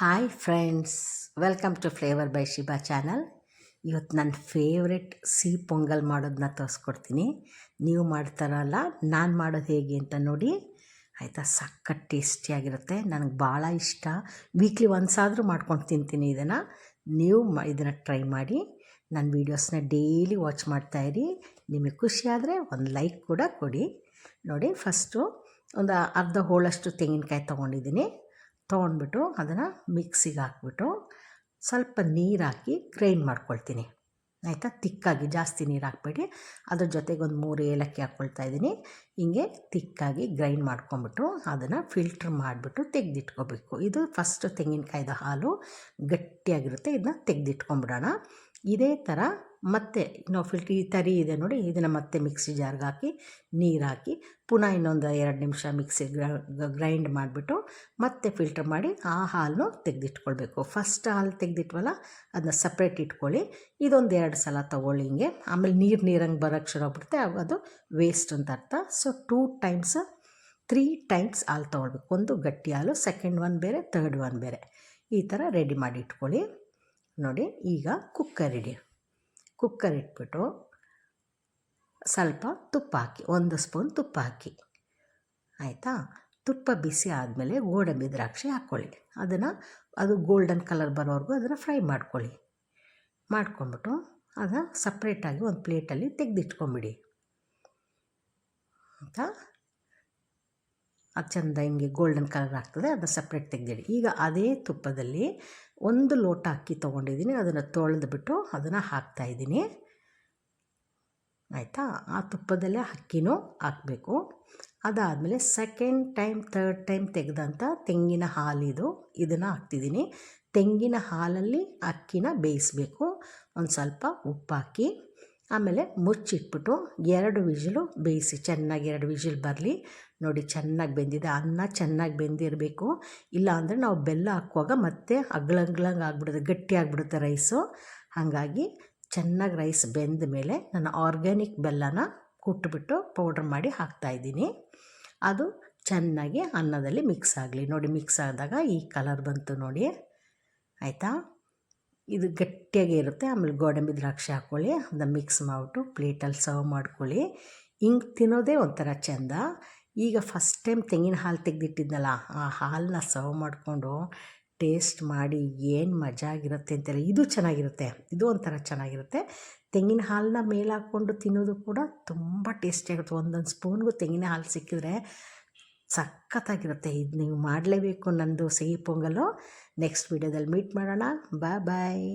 Hi friends welcome to flavour by Shiba channel ಇವತ್ತು ನನ್ನ favourite ಸಿಹಿ ಪೊಂಗಲ್ ಮಾಡೋದನ್ನ ತೋರಿಸ್ಕೊಡ್ತೀನಿ. ನೀವು ಮಾಡ್ತಾರಲ್ಲ ನಾನು ಮಾಡೋದು ಹೇಗೆ ಅಂತ ನೋಡಿ. ಆಯಿತಾ? ಸಖತ್ ಟೇಸ್ಟಿಯಾಗಿರುತ್ತೆ ನನಗೆ ಭಾಳ ಇಷ್ಟ. ವೀಕ್ಲಿ ಒನ್ಸ್ ಆದರೂ ಮಾಡ್ಕೊಂಡು ತಿಂತೀನಿ ಇದನ್ನು. ನೀವು ಇದನ್ನು ಟ್ರೈ ಮಾಡಿ. ನನ್ನ ವೀಡಿಯೋಸ್ನ ಡೈಲಿ ವಾಚ್ ಮಾಡ್ತಾಯಿರಿ ನಿಮಗೆ ಖುಷಿ ಆದರೆ ಒಂದು ಲೈಕ್ ಕೂಡ ಕೊಡಿ. ನೋಡಿ ಫಸ್ಟು ಒಂದು ಅರ್ಧ ಹೋಳಷ್ಟು ತೆಂಗಿನಕಾಯಿ ತೊಗೊಂಡಿದ್ದೀನಿ. ತೊಗೊಂಡ್ಬಿಟ್ಟು ಅದನ್ನು ಮಿಕ್ಸಿಗೆ ಹಾಕ್ಬಿಟ್ಟು ಸ್ವಲ್ಪ ನೀರು ಹಾಕಿ ಗ್ರೈಂಡ್ ಮಾಡ್ಕೊಳ್ತೀನಿ. ಆಯಿತಾ? ತಿಕ್ಕಾಗಿ, ಜಾಸ್ತಿ ನೀರು ಹಾಕ್ಬೇಡಿ. ಅದ್ರ ಜೊತೆಗೆ ಒಂದು ಮೂರು ಏಲಕ್ಕಿ ಹಾಕ್ಕೊಳ್ತಾ ಇದ್ದೀನಿ. ಹಿಂಗೆ ತಿಕ್ಕಾಗಿ ಗ್ರೈಂಡ್ ಮಾಡ್ಕೊಂಬಿಟ್ಟು ಅದನ್ನು ಫಿಲ್ಟ್ರ್ ಮಾಡಿಬಿಟ್ಟು ತೆಗೆದಿಟ್ಕೋಬೇಕು. ಇದು ಫಸ್ಟ್ ತೆಂಗಿನಕಾಯ್ದು ಹಾಲು ಗಟ್ಟಿಯಾಗಿರುತ್ತೆ ಇದನ್ನ ತೆಗೆದಿಟ್ಕೊಂಬಿಡೋಣ ಇದೇ ಥರ ಮತ್ತೆ ನಾವು ಫಿಲ್ಟರ್ ಈ ತರಿ ಇದೆ ನೋಡಿ, ಇದನ್ನು ಮತ್ತೆ ಮಿಕ್ಸಿ ಜಾರ್ಗೆ ಹಾಕಿ, ನೀರು ಹಾಕಿ, ಪುನಃ ಇನ್ನೊಂದು ಎರಡು ನಿಮಿಷ ಮಿಕ್ಸಿ ಗ್ರೈಂಡ್ ಮಾಡಿಬಿಟ್ಟು ಮತ್ತೆ ಫಿಲ್ಟರ್ ಮಾಡಿ ಆ ಹಾಲನ್ನು ತೆಗೆದಿಟ್ಕೊಳ್ಬೇಕು. ಫಸ್ಟ್ ಹಾಲು ತೆಗೆದಿಟ್ವಲ್ಲ ಅದನ್ನ ಸಪ್ರೇಟ್ ಇಟ್ಕೊಳ್ಳಿ. ಇದೊಂದು ಎರಡು ಸಲ ತೊಗೊಳ್ಳಿ ಹಿಂಗೆ. ಆಮೇಲೆ ನೀರು ನೀರಂಗೆ ಬರೋಕ್ಕೆ ಶುರು ಆಗ್ಬಿಡುತ್ತೆ ಅದು ವೇಸ್ಟ್ ಅಂತ ಅರ್ಥ. So two times three times ಹಾಲು ತೊಗೊಳ್ಬೇಕು. ಒಂದು ಗಟ್ಟಿ ಹಾಲು ಸೆಕೆಂಡ್ ಒನ್ ಬೇರೆ ತರ್ಡ್ ಒನ್ ಬೇರೆ. ಈ ಥರ ರೆಡಿ ಮಾಡಿ ಇಟ್ಕೊಳ್ಳಿ. ನೋಡಿ, ಈಗ ಕುಕ್ಕರ್ ಇಡಿ. ಕುಕ್ಕರ್ ಇಟ್ಬಿಟ್ಟು ಸ್ವಲ್ಪ ತುಪ್ಪ ಹಾಕಿ, ಒಂದು ಸ್ಪೂನ್ ತುಪ್ಪ ಹಾಕಿ. ಆಯಿತಾ? ತುಪ್ಪ ಬಿಸಿ ಆದಮೇಲೆ ಗೋಡಂಬಿ ದ್ರಾಕ್ಷಿ ಹಾಕ್ಕೊಳ್ಳಿ ಅದನ್ನು, ಅದು ಗೋಲ್ಡನ್ ಕಲರ್ ಬರೋವರೆಗೂ ಅದನ್ನು ಫ್ರೈ ಮಾಡ್ಕೊಳ್ಳಿ. ಮಾಡ್ಕೊಂಬಿಟ್ಟು ಅದನ್ನು ಸಪ್ರೇಟಾಗಿ ಒಂದು ಪ್ಲೇಟಲ್ಲಿ ತೆಗೆದಿಟ್ಕೊಂಬಿಡಿ. ಆಯಿತಾ? ಅದು ಚೆಂದ ಹಿಂಗೆ ಗೋಲ್ಡನ್ ಕಲರ್ ಆಗ್ತದೆ ಅದನ್ನು ಸಪ್ರೇಟ್ ತೆಗೆದಿಡಿ. ಈಗ ಅದೇ ತುಪ್ಪದಲ್ಲಿ ಒಂದು ಲೋಟ ಅಕ್ಕಿ ತೊಗೊಂಡಿದ್ದೀನಿ, ಅದನ್ನು ತೊಳೆದ್ಬಿಟ್ಟು ಅದನ್ನು ಹಾಕ್ತಾಯಿದ್ದೀನಿ ಆಯಿತಾ? ಆ ತುಪ್ಪದಲ್ಲೇ ಅಕ್ಕಿನೂ ಹಾಕಬೇಕು. ಅದಾದಮೇಲೆ ಸೆಕೆಂಡ್ ಟೈಮ್ ಥರ್ಡ್ ಟೈಮ್ ತೆಗೆದಂಥ ತೆಂಗಿನ ಹಾಲಿದು ಇದನ್ನು ಹಾಕ್ತಿದ್ದೀನಿ. ತೆಂಗಿನ ಹಾಲಲ್ಲಿ ಅಕ್ಕಿನ ಬೇಯಿಸಬೇಕು. ಒಂದು ಸ್ವಲ್ಪ ಉಪ್ಪು ಹಾಕಿ, ಆಮೇಲೆ ಮುಚ್ಚಿಟ್ಬಿಟ್ಟು ಎರಡು ವಿಜಿಲು ಬೇಯಿಸಿ, ಚೆನ್ನಾಗಿ ಎರಡು ವಿಜಿಲ್ ಬರಲಿ. ನೋಡಿ ಚೆನ್ನಾಗಿ ಬೆಂದಿದೆ, ಅನ್ನ ಚೆನ್ನಾಗಿ ಬೆಂದಿರಬೇಕು. ಇಲ್ಲ ಅಂದರೆ ನಾವು ಬೆಲ್ಲ ಹಾಕುವಾಗ ಮತ್ತೆ ಅಗ್ಳಂಗ್ಳಂಗೆ ಆಗ್ಬಿಡುತ್ತೆ, ಗಟ್ಟಿ ಆಗಿಬಿಡುತ್ತೆ ರೈಸು ಹಾಗಾಗಿ ಚೆನ್ನಾಗಿ ರೈಸ್ ಬೆಂದ ಮೇಲೆ ನಾನು ಆರ್ಗ್ಯಾನಿಕ್ ಬೆಲ್ಲನ ಕುಟ್ಬಿಟ್ಟು ಪೌಡ್ರ್ ಮಾಡಿ ಹಾಕ್ತಾಯಿದ್ದೀನಿ ಅದು ಚೆನ್ನಾಗಿ ಅನ್ನದಲ್ಲಿ ಮಿಕ್ಸ್ ಆಗಲಿ. ನೋಡಿ ಮಿಕ್ಸ್ ಆದಾಗ ಈ ಕಲರ್ ಬಂತು ನೋಡಿ. ಆಯಿತಾ? ಇದು ಗಟ್ಟಿಯಾಗಿ ಇರುತ್ತೆ, ಆಮೇಲೆ ಗೋಡಂಬಿ ದ್ರಾಕ್ಷಿ ಹಾಕ್ಕೊಳ್ಳಿ ಅದನ್ನು ಮಿಕ್ಸ್ ಮಾಡಿಬಿಟ್ಟು ಪ್ಲೇಟಲ್ಲಿ ಸರ್ವ್ ಮಾಡ್ಕೊಳ್ಳಿ. ಹಿಂಗೆ ತಿನ್ನೋದೇ ಒಂಥರ ಚೆಂದ. ಈಗ ಫಸ್ಟ್ ಟೈಮ್ ತೆಂಗಿನ ಹಾಲು ತೆಗೆದಿಟ್ಟಿದ್ನಲ್ಲ, ಆ ಹಾಲನ್ನ ಸರ್ವ್ ಮಾಡಿಕೊಂಡು ಟೇಸ್ಟ್ ಮಾಡಿ ಏನು ಮಜಾ ಆಗಿರುತ್ತೆ ಅಂತೆಲ್ಲ, ಇದು ಚೆನ್ನಾಗಿರುತ್ತೆ, ಇದು ಒಂಥರ ಚೆನ್ನಾಗಿರುತ್ತೆ. ತೆಂಗಿನ ಹಾಲನ್ನ ಮೇಲೆ ಹಾಕ್ಕೊಂಡು ತಿನ್ನೋದು ಕೂಡ ತುಂಬ ಟೇಸ್ಟಿಯಾಗುತ್ತೆ ಒಂದೊಂದು ಸ್ಪೂನ್ಗೂ ತೆಂಗಿನ ಹಾಲು ಸಿಕ್ಕಿದ್ರೆ ಸಖತ್ತಾಗಿರುತ್ತೆ. ಇದು ನೀವು ಮಾಡಲೇಬೇಕು ನಂದು ಸಿಹಿ ಪೊಂಗಲು. ನೆಕ್ಸ್ಟ್ ವೀಡಿಯೋದಲ್ಲಿ ಮೀಟ್ ಮಾಡೋಣ. ಬಾಯ್ ಬಾಯ್